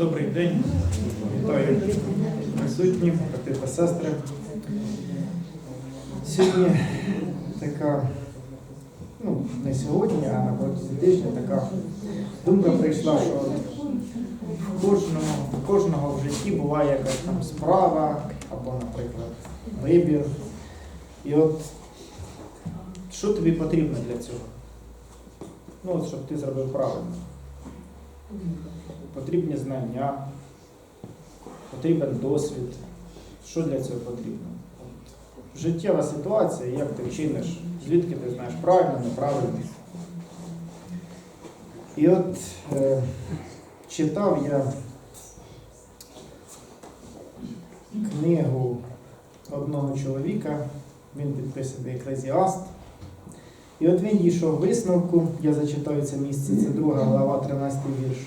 Добрий день, вітаю присутні, брати та сестри. Сьогодні така, ну не сьогодні, а на протязі тижня така думка прийшла, що в кожному, в кожного в житті буває якась там справа або, наприклад, вибір. І от що тобі потрібно для цього? Ну, от, щоб ти зробив правильно потрібні знання, потрібен досвід. Що для цього потрібно? От Життєва ситуація, як ти чиниш, звідки ти знаєш правильно, неправильно. І от е, читав я книгу одного чоловіка, він підписаний еклезіаст. І от він дійшов висновку, я зачитаю це місце, це друга глава, 13 вірш.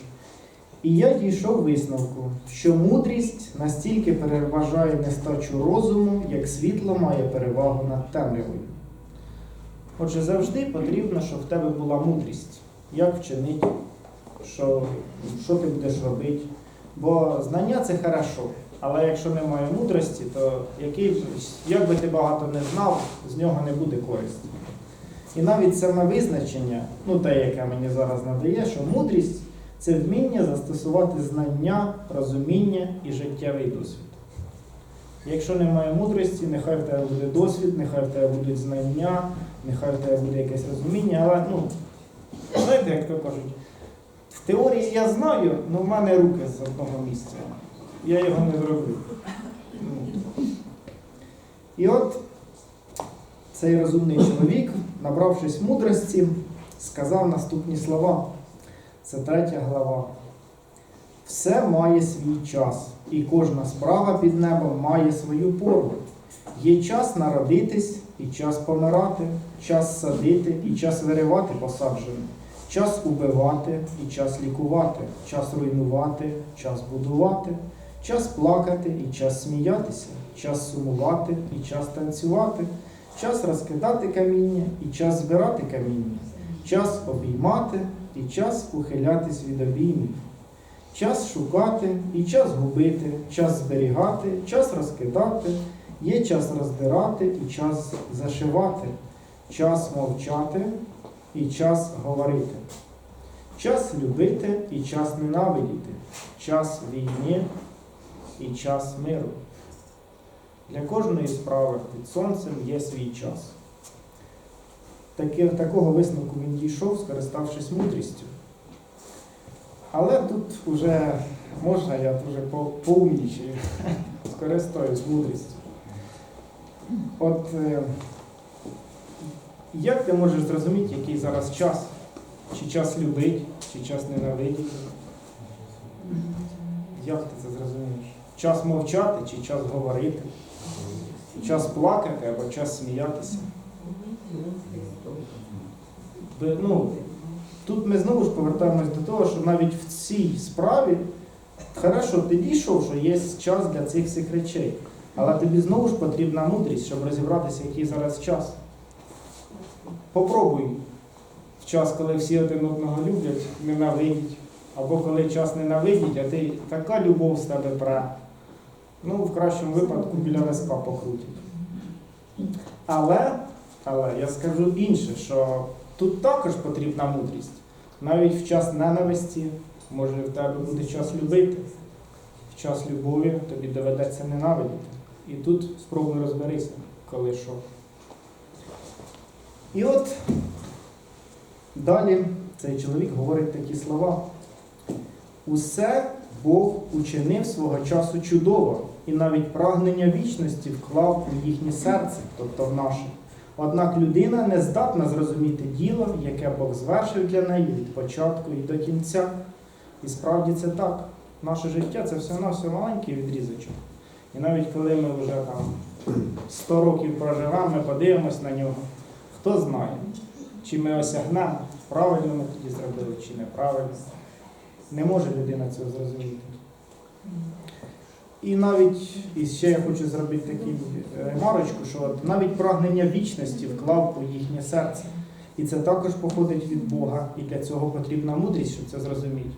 І я дійшов висновку, що мудрість настільки переважає нестачу розуму, як світло має перевагу над темрявою. Отже, завжди потрібно, щоб в тебе була мудрість, як вчинити, що, що ти будеш робити. Бо знання це хорошо, але якщо немає мудрості, то який, як би ти багато не знав, з нього не буде користі. І навіть саме визначення, ну те, яке мені зараз надає, що мудрість це вміння застосувати знання, розуміння і життєвий досвід. Якщо немає мудрості, нехай в тебе буде досвід, нехай в тебе будуть знання, нехай в тебе буде якесь розуміння, але ну, знаєте, як то кажуть, в теорії я знаю, але в мене руки з одного місця. Я його не зроблю. Ну. І от цей розумний чоловік, набравшись мудрості, сказав наступні слова. Це третя глава. Все має свій час, і кожна справа під небом має свою пору. Є час народитись і час помирати, час садити і час виривати посаджене, час убивати і час лікувати, час руйнувати, час будувати, час плакати і час сміятися, час сумувати і час танцювати, час розкидати каміння і час збирати каміння, час обіймати і час ухилятись від обіймів, час шукати і час губити, час зберігати, час розкидати, є час роздирати і час зашивати, час мовчати і час говорити, час любити і час ненавидіти, час війни і час миру. Для кожної справи під сонцем є свій час. Таки, такого висновку він дійшов, скориставшись мудрістю. Але тут вже можна, я дуже по- скористаюсь мудрістю. От е, як ти можеш зрозуміти, який зараз час? Чи час любить, чи час ненавидіти? Як ти це зрозумієш? Час мовчати чи час говорити? Час плакати або час сміятися? Ну, тут ми знову ж повертаємось до того, що навіть в цій справі ти дійшов, що є час для цих всіх речей. Але тобі знову ж потрібна мудрість, щоб розібратися, який зараз час. Попробуй в час, коли всі один одного люблять, ненавидять. Або коли час ненавидять, а ти така любов з тебе пре. Ну, в кращому випадку біля виска покрутять. Але, але я скажу інше, що тут також потрібна мудрість. Навіть в час ненависті, може в тебе буде час любити, в час любові тобі доведеться ненавидіти. І тут спробуй розберися, коли що. І от далі цей чоловік говорить такі слова. Усе Бог учинив свого часу чудово, і навіть прагнення вічності вклав у їхнє серце, тобто в наше. Однак людина не здатна зрозуміти діло, яке Бог звершив для неї від початку і до кінця. І справді це так. Наше життя це все на все маленький відрізочок. І навіть коли ми вже там 100 років проживемо, ми подивимось на нього, хто знає, чи ми осягнемо, правильно ми тоді зробили, чи неправильно. Не може людина цього зрозуміти. І навіть, і ще я хочу зробити таку ремарочку, що от навіть прагнення вічності вклав у їхнє серце. І це також походить від Бога, і для цього потрібна мудрість, щоб це зрозуміти.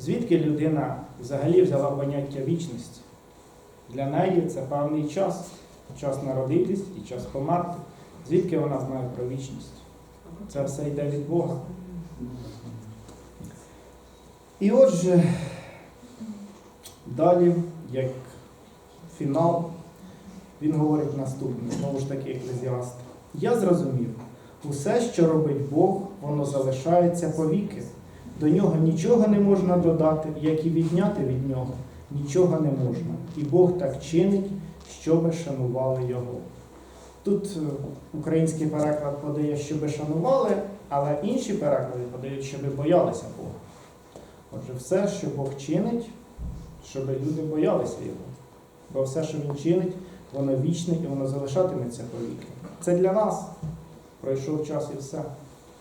Звідки людина взагалі взяла поняття вічності? Для неї це певний час, час народитись і час померти. Звідки вона знає про вічність? Це все йде від Бога. І отже, далі, як фінал, він говорить наступне, знову ж таки, еклезіаст. Я зрозумів, усе, що робить Бог, воно залишається повіки. До нього нічого не можна додати, як і відняти від нього нічого не можна. І Бог так чинить, щоби шанували його. Тут е, український переклад подає, щоби шанували, але інші переклади подають, щоби боялися Бога. Отже, все, що Бог чинить, щоб люди боялися Його. Бо все, що Він чинить, воно вічне і воно залишатиметься повіки. Це для нас. Пройшов час і все.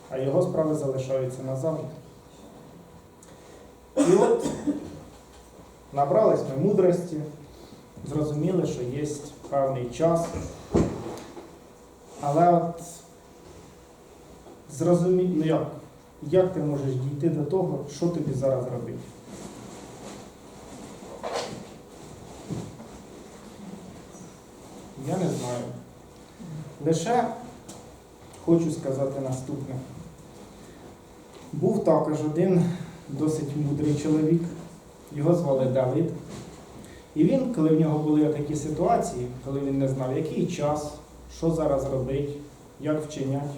А його справи залишаються назавжди. І от набрались ми мудрості, зрозуміли, що є певний час. Але от зрозумі... ну як, як ти можеш дійти до того, що тобі зараз робити? Я не знаю. Лише хочу сказати наступне. Був також один досить мудрий чоловік, його звали Давид. І він, коли в нього були такі ситуації, коли він не знав, який час, що зараз робить, як вчинять,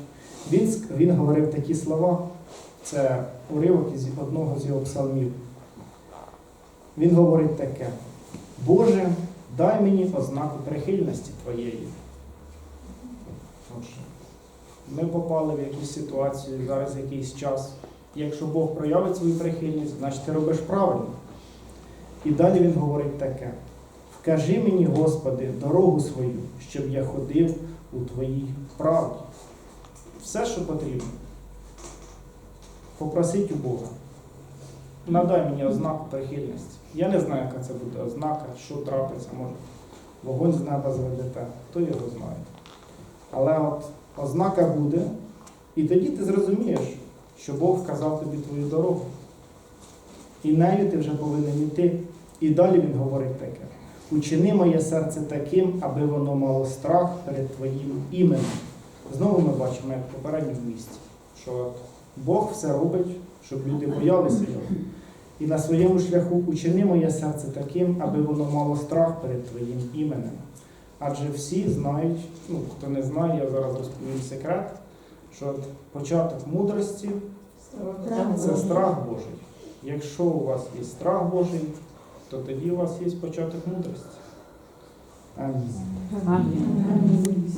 він, він говорив такі слова. Це уривок із одного з його псалмів. Він говорить таке: Боже, дай мені ознаку прихильності Твоєї. Отже, ми попали в якусь ситуацію, зараз якийсь час. Якщо Бог проявить свою прихильність, значить ти робиш правильно. І далі він говорить таке: Вкажи мені, Господи, дорогу свою, щоб я ходив у Твоїй правді. Все, що потрібно. Попросить у Бога. Надай мені ознаку прихильності. Я не знаю, яка це буде ознака, що трапиться, може. Вогонь з неба зведете, хто його знає. Але от ознака буде, і тоді ти зрозумієш, що Бог вказав тобі твою дорогу. І нею ти вже повинен йти. І далі він говорить таке: учини моє серце таким, аби воно мало страх перед твоїм іменем. Знову ми бачимо, як в попередньому місці, що Бог все робить, щоб люди боялися його. І на своєму шляху учини моє серце таким, аби воно мало страх перед твоїм іменем. Адже всі знають, ну хто не знає, я зараз розповім секрет, що от початок мудрості це страх Божий. Якщо у вас є страх Божий, то тоді у вас є початок мудрості. Амінь. Амінь.